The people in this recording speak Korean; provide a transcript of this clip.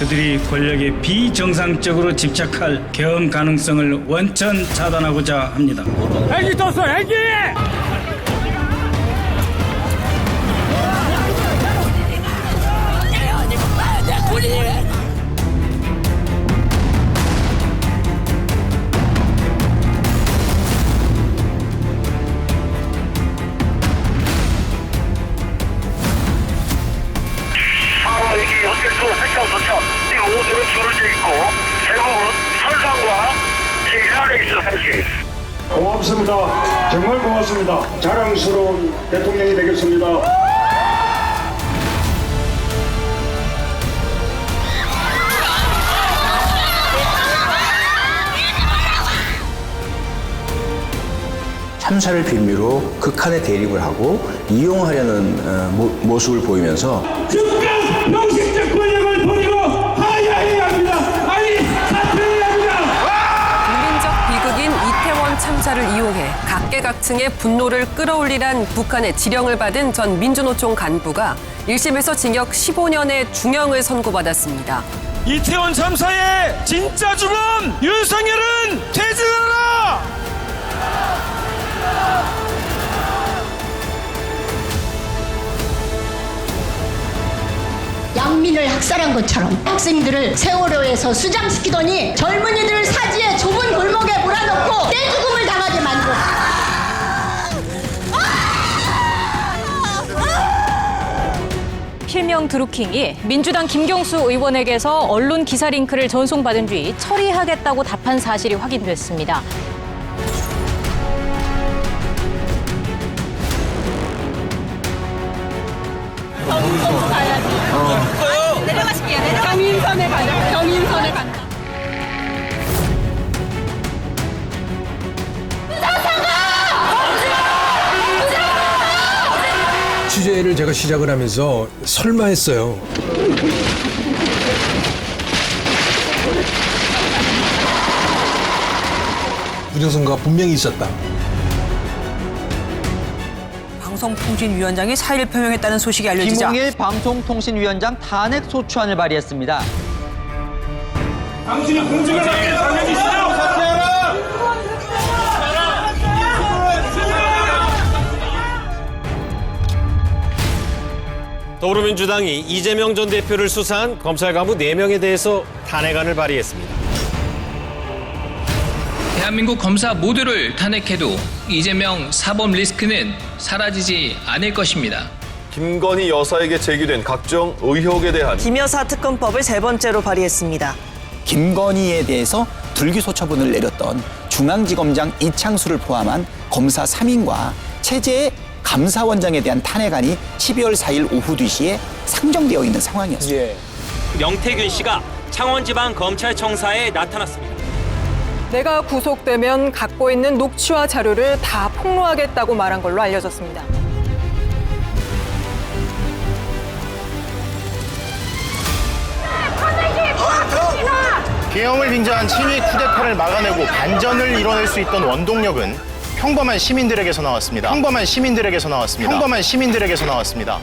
그들이 권력에 비정상적으로 집착할 계엄 가능성을 원천 차단하고자 합니다. 헬기 떴어 헬기! 상황이 현재도 핵장소차 지금 오수는 줄어져 있고 대부분 설상과 지난에 있어 할수 고맙습니다. 정말 고맙습니다. 자랑스러운 대통령이 되겠습니다. 참사를 빌미로 극한의 대립을 하고 이용하려는 어, 모- 모습을 보이면서 각계각층의 분노를 끌어올리란 북한의 지령을 받은 전 민주노총 간부가 1심에서 징역 15년의 중형을 선고받았습니다. 이태원 참사의 진짜 주범 윤석열은 퇴진하라! 양민을 학살한 것처럼 학생들을 세월호에서 수장시키더니 젊은이들 사지에 좁은 골목에 몰아넣고 떼죽음을 당하게 만들었 어. 필명 드루킹이 민주당 김경수 의원에게서 언론 기사 링크를 전송받은 뒤 처리하겠다고 답한 사실이 확인됐습니다. 취재를 제가 시작을 하면서 설마 했어요. 부정선거가 분명히 있었다. 방송통신위원장이 사의를 표명했다는 소식이 알려지자 김홍일 방송통신위원장 탄핵 소추안을 발의했습니다. 당신이 공직을 맡길 더불어민주당이 이재명 전 대표를 수사한 검찰 간부 4명에 대해서 탄핵안을 발의했습니다. 대한민국 검사 모두를 탄핵해도 이재명 사법 리스크는 사라지지 않을 것입니다. 김건희 여사에게 제기된 각종 의혹에 대한 김여사 특검법을 세 번째로 발의했습니다. 김건희에 대해서 불기소 처분을 내렸던 중앙지검장 이창수를 포함한 검사 3인과 체제 감사원장에 대한 탄핵안이 12월 4일 오후 2시에 상정되어 있는 상황이었습니다. 명태균 씨가 창원지방검찰청사에 나타났습니다. 내가 구속되면 갖고 있는 녹취와 자료를 다 폭로하겠다고 말한 걸로 알려졌습니다. 계엄을 빙자한 친위 쿠데타를 막아내고 반전을 이뤄낼 수 있던 원동력은 평범한 시민들에게서 나왔습니다. 평범한 시민들에게서 나왔습니다. 평범한 시민들에게서 나왔습니다.